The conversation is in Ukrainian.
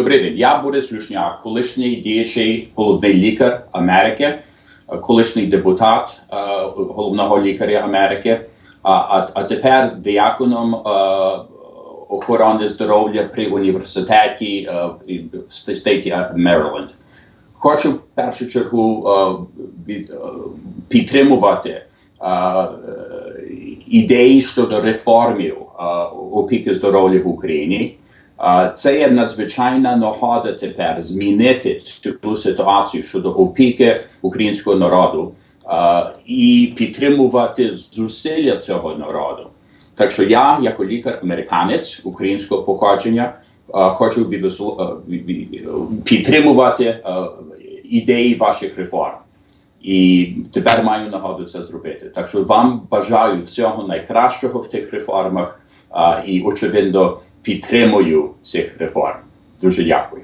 Добрий день, я Борис Люшняк, колишній діячий головний лікар Америки, е, колишній депутат е, головного лікаря Америки, а, а, тепер дияконом е, охорони здоров'я при університеті в стейті Мериленд. Хочу в першу чергу підтримувати ідеї щодо реформів опіки здоров'я в Україні. Це є надзвичайна нагода тепер змінити цю ситуацію щодо опіки українського народу і підтримувати зусилля цього народу. Так що я, як лікар-американець українського походження, хочу підтримувати ідеї ваших реформ. І тепер маю нагоду це зробити. Так що вам бажаю всього найкращого в тих реформах і, очевидно, підтримую цих реформ. Дуже дякую.